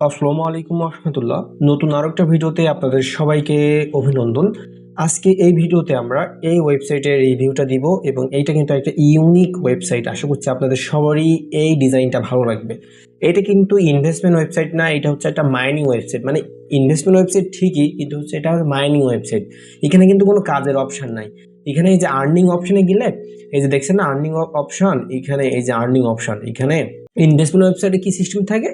আসসালামু আলাইকুম রহমতুল্লাহ নতুন আরও একটা ভিডিওতে আপনাদের সবাইকে অভিনন্দন। আজকে এই ভিডিওতে আমরা এই ওয়েবসাইটের রিভিউটা দিব এবং এইটা কিন্তু একটা ইউনিক ওয়েবসাইট। আশা করছি আপনাদের সবারই এই ডিজাইনটা ভালো লাগবে। এটা কিন্তু ইনভেস্টমেন্ট ওয়েবসাইট না, এটা হচ্ছে একটা মাইনিং ওয়েবসাইট। মানে ইনভেস্টমেন্ট ওয়েবসাইট ঠিকই, কিন্তু হচ্ছে এটা মাইনিং ওয়েবসাইট। এখানে কিন্তু কোনো কাজের অপশন নাই। এখানে এই যে আর্নিং অপশানে গেলে, এই যে দেখছেন না আর্নিং অপশন এখানে এই যে আর্নিং অপশন এখানে ইনভেস্টমেন্ট ওয়েবসাইটে কি সিস্টেম থাকে?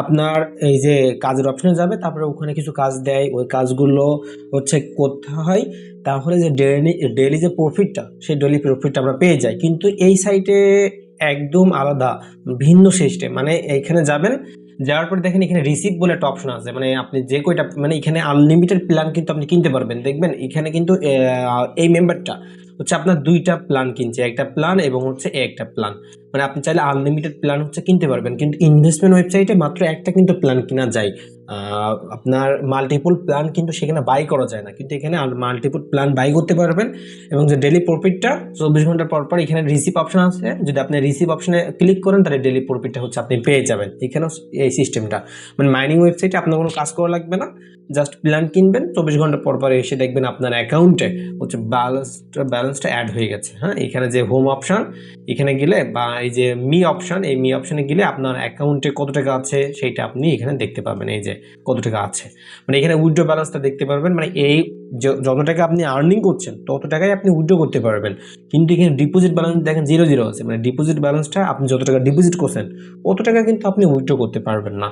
আপনার এই যে কাজের অপশনে যাবে, তারপরে ওখানে কিছু কাজ দেয়, ওই কাজগুলো হচ্ছে করতে হয় তাহলে যে ডেলি ডেলি যে প্রফিটটা সেই ডেলি প্রফিটটা আমরা পেয়ে যাই। কিন্তু এই সাইটে একদম আলাদা, ভিন্ন সিস্টেম মানে এইখানে যাবেন, যাওয়ার পরে দেখেন এখানে রিসিভ বলে একটা অপশন আছে। মানে আপনি যে কয়টা মানে এখানে আনলিমিটেড প্ল্যান কিন্তু আপনি কিনতে পারবেন। দেখবেন এখানে কিন্তু এই মেম্বারটা হচ্ছে আপনার দুইটা প্ল্যান কিনছে, একটা প্ল্যান এবং হচ্ছে একটা প্ল্যান মানে আপনি চাইলে আনলিমিটেড প্ল্যান হচ্ছে কিনতে পারবেন। কিন্তু ইনভেস্টমেন্ট ওয়েবসাইটে মাত্র একটা কিন্তু প্ল্যান কেনা যায়। আপনার মাল্টিপল প্ল্যান কিন্তু সেখানে বাই করা যায় না। কিন্তু এখানে মাল্টিপল প্ল্যান বাই করতে পারবেন এবং যে ডেলি প্রফিটটা চব্বিশ ঘণ্টা পর পর এখানে রিসিভ অপশন আছে। যদি আপনি রিসিভ অপশনে ক্লিক করেন, তাহলে ডেলি প্রফিটটা হচ্ছে আপনি পেয়ে যাবেন। এখানেও এই সিস্টেমটা মানে মাইনিং ওয়েবসাইটে আপনার কোনো কাজ করা লাগবে না। জাস্ট প্ল্যান কিনবেন, চব্বিশ ঘণ্টা পর পর এসে দেখবেন আপনার অ্যাকাউন্টে হচ্ছে ব্যালেন্সটা ব্যালেন্সটা অ্যাড হয়ে গেছে। হ্যাঁ এখানে যে হোম অপশন এখানে গেলে বা এই যে মি অপশন, এই মি অপশনে গেলে আপনার অ্যাকাউন্টে কত টাকা আছে সেইটা আপনি এখানে দেখতে পাবেন এই যে কত টাকা আছে। মানে এখানে উইথড্র ব্যালেন্সটা দেখতে পারবেন মানে এই যত টাকা আপনি আর্নিং করছেন, তত টাকাই আপনি উইথড্র করতে পারবেন। কিন্তু এখানে ডিপোজিট ব্যালেন্স দেখেন জিরো জিরো আছে মানে ডিপোজিট ব্যালেন্সটা আপনি যত টাকা ডিপোজিট করছেন, অত টাকা কিন্তু আপনি উইথড্র করতে পারবেন না।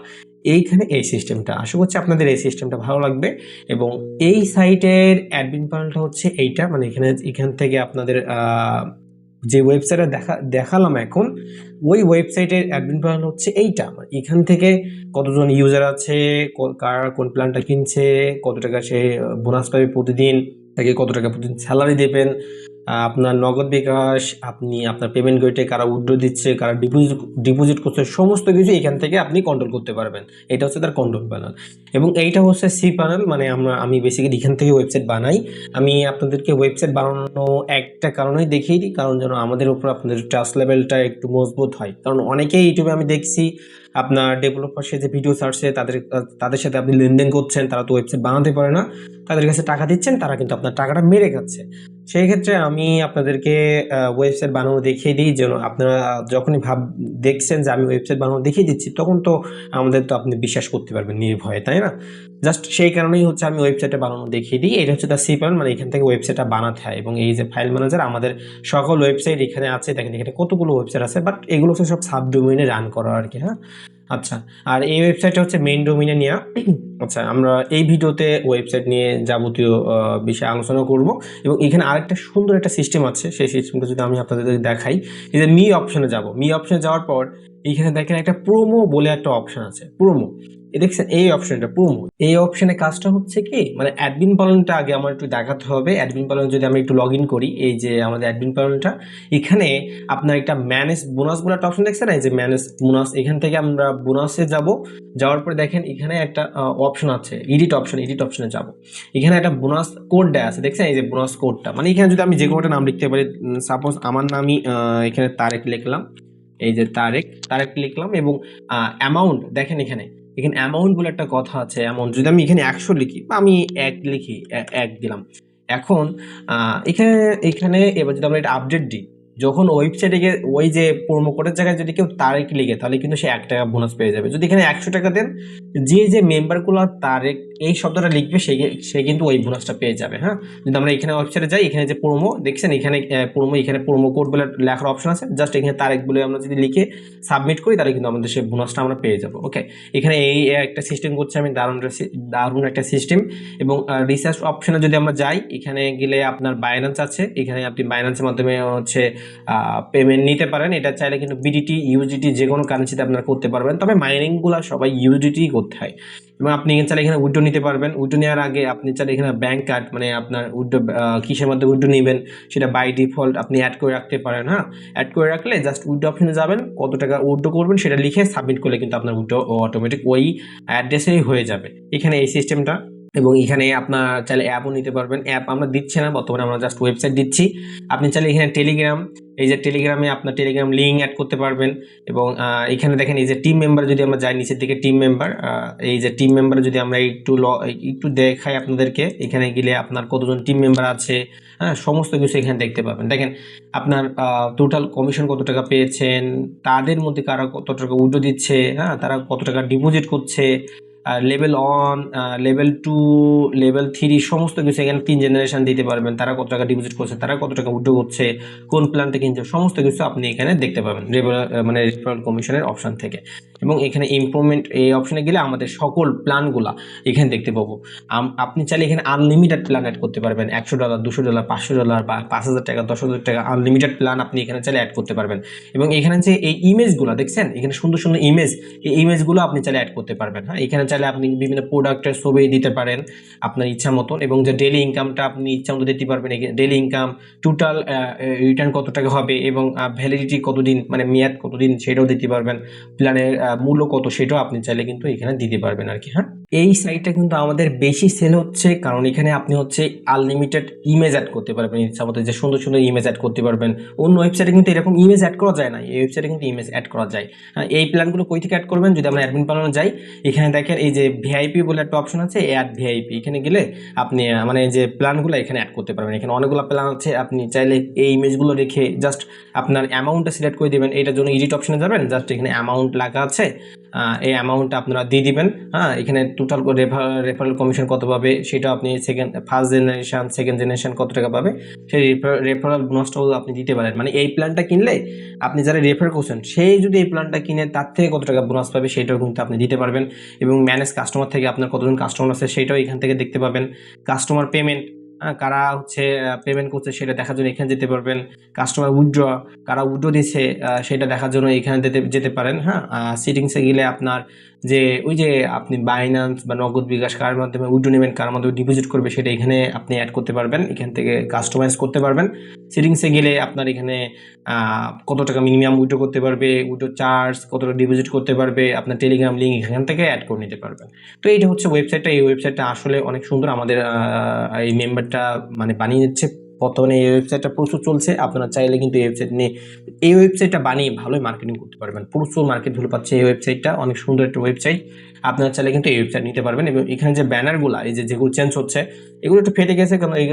এইখানে এই সিস্টেমটা আশা করছি আপনাদের এই সিস্টেমটা ভালো লাগবে। এবং এই সাইটের অ্যাডমিন প্যানেলটা হচ্ছে এইটা মানে এখানে, এখান থেকে আপনাদের যে ওয়েবসাইটে দেখা, দেখালাম এখন, ওই ওয়েবসাইটের অ্যাডমিন প্ল্যান হচ্ছে এইটা। আমার এখান থেকে কতজন ইউজার আছে কার, কোন প্ল্যানটা কিনছে, কত টাকা সে বোনাস পাবে প্রতিদিন, তাকে কত টাকা প্রতিদিন স্যালারি দেবেন আপনার নগদ বিকাশ, আপনি আপনার পেমেন্ট গেটে কারা উইড্রো দিচ্ছে, কারা ডিপোজিট ডিপোজিট করছে, সমস্ত কিছু এখান থেকে আপনি কন্ট্রোল করতে পারবেন। এটা হচ্ছে তার কন্ট্রোল প্যানেল এবং এইটা হচ্ছে সি প্যানেল মানে আমরা, আমি বেসিক্যালি এখান থেকে ওয়েবসাইট বানাই। আমি আপনাদেরকে ওয়েবসাইট বানানো একটা কারণেই দেখিয়ে দিই, কারণ যেন আমাদের উপর আপনাদের ট্রাস্ট লেভেলটা একটু মজবুত হয়। কারণ অনেকেই ইউটিউবে আমি দেখছি, আপনার ডেভেলপার সে যে ভিডিও ছাড়ছে, তাদের তাদের সাথে আপনি লেনদেন করছেন, তারা তো ওয়েবসাইট বানাতে পারে না। তাদের কাছে টাকা দিচ্ছেন, তারা কিন্তু আপনার টাকাটা মেরে খাচ্ছে। সেই ক্ষেত্রে আমি আপনাদেরকে ওয়েবসাইট বানানো দেখিয়ে দিই, যেন আপনারা যখনই ভাব, দেখছেন যে আমি ওয়েবসাইট বানানো দেখিয়ে দিচ্ছি, তখন তো আমাদের তো আপনি বিশ্বাস করতে পারবেন নির্ভয়ে, তাই না? জাস্ট সেই কারণেই হচ্ছে আমি ওয়েবসাইটটা বানানো দেখিয়ে দিই। এটা হচ্ছে তার সি প্যানেল মানে এখান থেকে ওয়েবসাইটটা বানাতে হয়। এবং এই যে ফাইল ম্যানেজার আমাদের সকল ওয়েবসাইট এখানে আছে। দেখেন এখানে কতগুলো ওয়েবসাইট আছে বাট এগুলো হচ্ছে সব সাব ডোমেইনে রান করা আর কি হ্যাঁ? আচ্ছা আর এই ওয়েবসাইটটা হচ্ছে মেইন ডোমিনে নেওয়া আচ্ছা আমরা এই ভিডিওতে ওয়েবসাইট নিয়ে যাবতীয় বিষয়ে আলোচনা করব। এবং এখানে আরেকটা সুন্দর একটা সিস্টেম আছে, সেই সিস্টেমটা যদি আমি আপনাদের দেখাই যে মি অপশনে যাব। মি অপশনে যাওয়ার পর এখানে দেখেন একটা প্রোমো বলে একটা অপশন আছে প্রোমো দেখছেন, এই অপশনটা প্রোমো এই অপশনে কাজটা হচ্ছে কি মানে অ্যাডমিন প্যানেলটা আগে আমার একটু দেখাতে হবে। অ্যাডমিন প্যানেল যদি আমি একটু লগ ইন করি, এই যে আমাদের অ্যাডমিন প্যানেলটা এখানে আপনার একটা ম্যানেজ বোনাস বলে একটা অপশন দেখছেন? এই যে ম্যানেজ বোনাস এখান থেকে আমরা বোনাসে যাব। যাওয়ার পরে দেখেন, এখানে একটা অপশন আছে এডিট অপশন এডিট অপশনে যাব। এখানে একটা বোনাস কোড দেয়া আছে, দেখছেন? এই যে বোনাস কোডটা মানে এখানে যদি আমি যে কোনো একটা নাম লিখতে পারি সাপোজ আমার নামই এখানে তারেক লিখলাম। এই যে তারেক তারেক লিখলাম এবং অ্যামাউন্ট দেখেন এখানে এখানে অ্যামাউন্ট বলে একটা কথা আছে অ্যামাউন্ট যদি আমি এখানে একশো লিখি, বা আমি এক লিখি এক দিলাম। এখন এখানে এখানে এবার যদি আমরা এটা আপডেট দিই, যখন ওয়েবসাইটে গিয়ে ওই যে প্রোমো কোডের জায়গায় যদি কেউ তারেক লিখে, তাহলে কিন্তু সে এক টাকা বোনাস পেয়ে যাবে। যদি এখানে একশো টাকা দেন, যে যে মেম্বারগুলো তারেক এই শব্দটা লিখবে, সে সে কিন্তু ওই বোনাসটা পেয়ে যাবে হ্যাঁ? যদি আমরা এখানে ওয়েবসাইটে যাই, এখানে যে প্রোমো দেখছেন? এখানে প্রোমো এখানে প্রোমো কোড বলে লেখার অপশন আছে। জাস্ট এখানে তারিখ বলে আমরা যদি লিখে সাবমিট করি, তাহলে কিন্তু আমাদের সেই বোনাসটা আমরা পেয়ে যাব ওকে এখানে এই একটা সিস্টেম করছে আমি, দারুণ দারুণ একটা সিস্টেম এবং রিসার্চ অপশনে যদি আমরা যাই, এখানে গেলে আপনার বাইন্যান্স আছে। এখানে আপনি বাইন্যান্সের মাধ্যমে হচ্ছে পেমেন্ট নিতে পারেন। এটা চাইলে কিন্তু বিডিটি ইউজিটি যে কোনো কারেন্সিতে আপনারা করতে পারবেন। তবে মাইনিংগুলো সবাই ইউজিটি করতে হয়। এবং আপনি চাইলে এখানে উইড্রো নিতে পারবেন। উইড্রো নেওয়ার আগে আপনি চাইলে এখানে ব্যাঙ্ক কার্ড মানে আপনার উইড্রো কিসের মধ্যে উইড্রো নেবেন সেটা বাই ডিফল্ট আপনি অ্যাড করে রাখতে পারেন হ্যাঁ? অ্যাড করে রাখলে জাস্ট উইড্রো অপশনে যাবেন, কত টাকা উইড্রো করবেন সেটা লিখে সাবমিট করলে কিন্তু আপনার উইড্রো অটোমেটিক ওই অ্যাড্রেসেই হয়ে যাবে। এখানে এই সিস্টেমটা এবং এখানে আপনার চাইলে অ্যাপও নিতে পারবেন। অ্যাপ আমরা দিচ্ছি না, বর্তমানে আমরা জাস্ট ওয়েবসাইট দিচ্ছি। আপনি চাইলে এখানে টেলিগ্রাম এই যে টেলিগ্রামে আপনার টেলিগ্রাম লিঙ্ক অ্যাড করতে পারবেন এবং এখানে দেখেন এই যে টিম মেম্বার যদি আমরা যাই নিচের দিকে টিম মেম্বার এই যে টিম মেম্বার যদি আমরা একটু ল, একটু দেখাই আপনাদেরকে, এখানে গেলে আপনার কতজন টিম মেম্বার আছে হ্যাঁ সমস্ত কিছু এখানে দেখতে পাবেন। দেখেন আপনার টোটাল কমিশন কত টাকা পেয়েছেন, তাদের মধ্যে কারা কত টাকা উল্টো দিচ্ছে হ্যাঁ তারা কত টাকা ডিপোজিট করছে level one level two level three সমস্ত কিছু এখানে তিন জেনারেশন দিতে পারবেন। তারা কত টাকা ডিপোজিট করছে, তারা কত টাকা উদ্যোগ করছে, কোন প্ল্যানটা কিনছে, সমস্ত কিছু আপনি এখানে দেখতে পাবেন। রেফারেল মানে রেফারেল কমিশনের অপশান থেকে। এবং এখানে ইমপ্রুভমেন্ট এই অপশনে গেলে আমাদের সকল প্ল্যানগুলা এখানে দেখতে পাবো। আপনি চাইলে এখানে আনলিমিটেড প্ল্যান অ্যাড করতে পারবেন। একশো ডলার দুশো ডলার পাঁচশো ডলার বা পাঁচ হাজার টাকা, দশ হাজার টাকা আনলিমিটেড প্ল্যান আপনি এখানে চাইলে অ্যাড করতে পারবেন। এবং এখানে যে এই ইমেজগুলো দেখছেন? এখানে সুন্দর সুন্দর ইমেজ এই ইমেজগুলো আপনি চাইলে অ্যাড করতে পারবেন হ্যাঁ? এখানে চাইলে আপনি বিভিন্ন প্রোডাক্টের ছবি দিতে পারেন আপনার ইচ্ছা মতন এবং যে ডেলি ইনকামটা আপনি ইচ্ছা মতো দিতে পারবেন ডেলি ইনকাম টোটাল রিটার্ন কত টাকা হবে এবং ভ্যালিডিটি কতদিন মানে মেয়াদ কতদিন সেটাও দিতে পারবেন। প্ল্যানের মূল্য কত সেটাও আপনি চাইলে কিন্তু এখানে দিতে পারবেন আর কি হ্যাঁ? এই সাইটটা কিন্তু আমাদের বেশি সেল হচ্ছে কারণ এখানে আপনি হচ্ছে আনলিমিটেড ইমেজ অ্যাড করতে পারবেন ইচ্ছা মতো যে সুন্দর সুন্দর ইমেজ অ্যাড করতে পারবেন। অন্য ওয়েবসাইটে কিন্তু এরকম ইমেজ অ্যাড করা যায় না এই ওয়েবসাইটে কিন্তু ইমেজ অ্যাড করা যায়। হ্যাঁ, এই প্ল্যানগুলো কই থেকে অ্যাড করবেন? যদি আমরা অ্যাডমিন প্ল্যানে যাই এখানে দেখেন এই যে ভিআইপি বলে একটা অপশন আছে অ্যাড ভিআইপি এখানে গেলে আপনি মানে যে প্ল্যানগুলো এখানে অ্যাড করতে পারবেন। এখানে অনেকগুলো প্ল্যান আছে আপনি চাইলে এই ইমেজগুলো রেখে জাস্ট আপনার অ্যামাউন্টটা সিলেক্ট করে দেবেন। এটার জন্য এডিট অপশনে যাবেন জাস্ট এখানে অ্যামাউন্ট লাগা আছে। এই অ্যামাউন্টটা আপনারা দিয়ে দিবেন। হ্যাঁ এখানে টোটাল রেফারেল কমিশন কত পাবে, সেটা আপনি second first generation second generation কত টাকা পাবে, সেই রেফারেল বোনাসটাও আপনি দিতে পারেন। মানে এই প্ল্যানটা কিনলে আপনি যারা রেফার করছেন সেই যদি এই প্ল্যানটা কিনে, তার থেকে কত টাকা বোনাস পাবে, সেটাও কিন্তু আপনি দিতে পারবেন। এবং ম্যানেজ কাস্টমার থেকে আপনার কতজন কাস্টমার আছে, সেটাও এখান থেকে দেখতে পাবেন। কাস্টমার পেমেন্ট কারা হচ্ছে পেমেন্ট করছে সেটা দেখার জন্য এখানে যেতে পারবেন। কাস্টমার উইড্র কারা উইথড্র দিচ্ছে সেটা দেখার জন্য এখানে যেতে যেতে পারেন হ্যাঁ। সিটিংসে গেলে আপনার যে ওই যে আপনি বাইন্যান্স বা নগদ বিকাশ কার মাধ্যমে উইডো নেবেন, কার মাধ্যমে ডিপোজিট করবে, সেটা এখানে আপনি অ্যাড করতে পারবেন। এখান থেকে কাস্টমাইজ করতে পারবেন। সেটিংসে গেলে আপনার এখানে কত টাকা মিনিমাম উইডো করতে পারবে উইথড্র চার্জ কতটা ডিপোজিট করতে পারবে, আপনার টেলিগ্রাম লিঙ্ক এখান থেকে অ্যাড করে নিতে পারবেন। তো এইটা হচ্ছে ওয়েবসাইটটা এই ওয়েবসাইটটা আসলে অনেক সুন্দর। আমাদের এই মেম্বারটা মানে বানিয়ে দিচ্ছে। বর্তমানে এই ওয়েবসাইটটা প্রচুর চলছে, আপনারা চাইলে কিন্তু এই ওয়েবসাইট নিয়ে, এই ওয়েবসাইটটা বানিয়ে ভালোই মার্কেটিং করতে পারবেন। প্রচুর মার্কেট ভ্যালু পাচ্ছে এই ওয়েবসাইটটা অনেক সুন্দর একটা ওয়েবসাইট আপনারা চাইলে কিন্তু এই ওয়েবসাইট নিতে পারবেন এবং এখানে যে ব্যানারগুলো এই যে যেগুলো চেঞ্জ হচ্ছে, এগুলো একটু ফেটে গেছে কারণ এই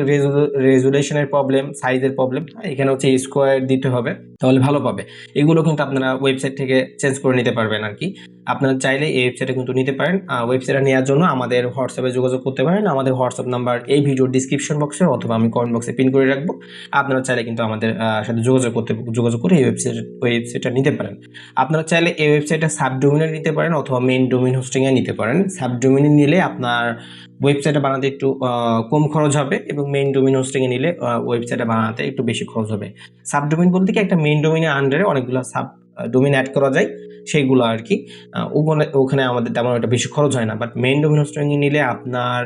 রেজুলেশনের প্রবলেম সাইজের প্রবলেম এখানে হচ্ছে স্কোয়ার দিতে হবে, তাহলে ভালো পাবে। এগুলো কিন্তু আপনারা ওয়েবসাইট থেকে চেঞ্জ করে নিতে পারবেন আর কি। আপনারা চাইলে এই ওয়েবসাইটে কিন্তু নিতে পারেন। ওয়েবসাইটটা নেওয়ার জন্য আমাদের হোয়াটসঅ্যাপে যোগাযোগ করতে পারেন। আমাদের হোয়াটসঅ্যাপ নাম্বার এই ভিডিওর ডিসক্রিপশন বক্সে অথবা আমি কমেন্ট বক্সে পিন করে রাখব। আপনারা চাইলে কিন্তু আমাদের সাথে যোগাযোগ করতে, যোগাযোগ করে এই ওয়েবসাইট ওয়েবসাইটটা নিতে পারেন। আপনারা চাইলে এই ওয়েবসাইটটা সাবডোমিনে নিতে পারেন অথবা মেইন ডোমিন হোস্টিংয়ে নিতে পারেন। সাবডোমিনে নিলে আপনার ওয়েবসাইটটা বানাতে একটু কম খরচ হবে এবং মেইন ডোমিন হোস্টিংয়ে নিলে ওয়েবসাইটটা বানাতে একটু বেশি খরচ হবে। সাবডোমিন বলতে কি একটা মেইন ডোমিনের আন্ডারে অনেকগুলো সাব ডোমিন অ্যাড করা যায়। সেইগুলো আর কি ওখানে ওখানে আমাদের তেমন একটা বেশি খরচ হয় না। বাট মেইন ডোমিন হোস্টিং নিলে আপনার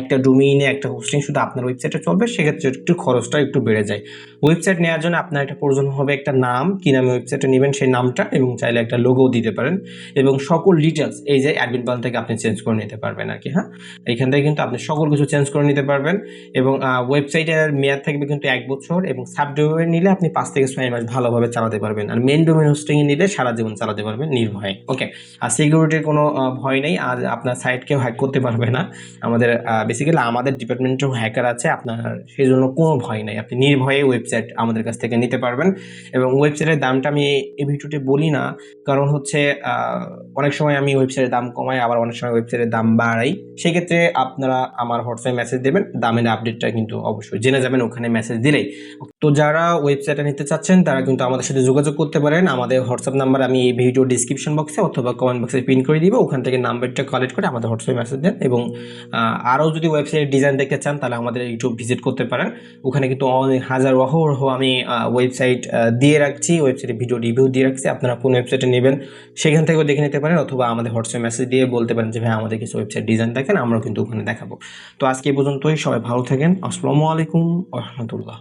একটা ডোমিনে একটা হোস্টিং শুধু আপনার ওয়েবসাইটে চলবে, সেক্ষেত্রে একটু খরচটা একটু বেড়ে যায়। ওয়েবসাইট নেওয়ার জন্য আপনার একটা প্রয়োজন হবে একটা নাম, কি নামে ওয়েবসাইটে নেবেন সেই নামটা, এবং চাইলে একটা লোগো দিতে পারেন। এবং সকল ডিটেলস এই যে অ্যাডমিন প্ল্যান থেকে আপনি চেঞ্জ করে নিতে পারবেন আর কি হ্যাঁ? এখান থেকে কিন্তু আপনি সকল কিছু চেঞ্জ করে নিতে পারবেন। এবং ওয়েবসাইটের মেয়াদ থাকবে কিন্তু এক বছর, এবং সাব ডোমেন নিলে আপনি পাঁচ থেকে ছয় মাস ভালোভাবে চালাতে পারবেন। আর মেন ডোমেন হোস্টিংয়ে নিলে সারা জীবন চালাতে পারবেন। নির্ভয়ে। ওকে আর সিকিউরিটির কোনো ভয় নেই। আর আপনার সাইট কেউ হ্যাক করতে পারবে না। আমাদের বেসিক্যালি আমাদের ডিপার্টমেন্টেও হ্যাকার আছে। আপনার সেই জন্য কোনো ভয় নেই। আপনি নির্ভয়ে ওয়েবসাইট আমাদের কাছ থেকে নিতে পারবেন। এবং ওয়েবসাইটের দামটা আমি এই ভিডিওতে বলি না। কারণ হচ্ছে অনেক সময় আমি ওয়েবসাইটের দাম কমাই, আবার অনেক সময় ওয়েবসাইটের দাম বাড়াই। সেক্ষেত্রে আপনারা আমার হোয়াটসঅ্যাপে মেসেজ দেবেন। দামের আপডেটটা কিন্তু অবশ্যই জেনে যাবেন ওখানে মেসেজ দিলেই। তো যারা ওয়েবসাইটে নিতে চাচ্ছেন, তারা কিন্তু আমাদের সাথে যোগাযোগ করতে পারেন। আমাদের হোয়াটসঅ্যাপ নাম্বার আমি এই ভিডিও ডিসক্রিপশন বক্সে অথবা কমেন্ট বক্সে পিন করে দিব। ওখান থেকে নাম্বারটা কালেক্ট করে আমাদের হোয়াটসঅ্যাপে মেসেজ দেন এবং আরও যদি ওয়েবসাইটের ডিজাইন দেখতে চান, তাহলে আমাদের ইউটিউব ভিজিট করতে পারেন। ওখানে কিন্তু অনেক হাজার অহরহ আমি ওয়েবসাইট দিয়ে রাখছি। ওয়েবসাইটে ভিডিও রিভিউ দিয়ে রাখছি। আপনারা কোন ওয়েবসাইটে নেবেন সেখান থেকেও দেখে নিতে পারেন অথবা আমাদের হোয়াটসঅ্যাপ মেসেজ দিয়ে বলতে পারেন যে, ভাই, আমাদের কিছু ওয়েবসাইট ডিজাইন দেখেন, আমরাও কিন্তু ওখানে দেখাবো। তো আজকে এই পর্যন্তই। সবাই ভালো থাকেন। আসসালামু আলাইকুম রহমতুল্লাহ।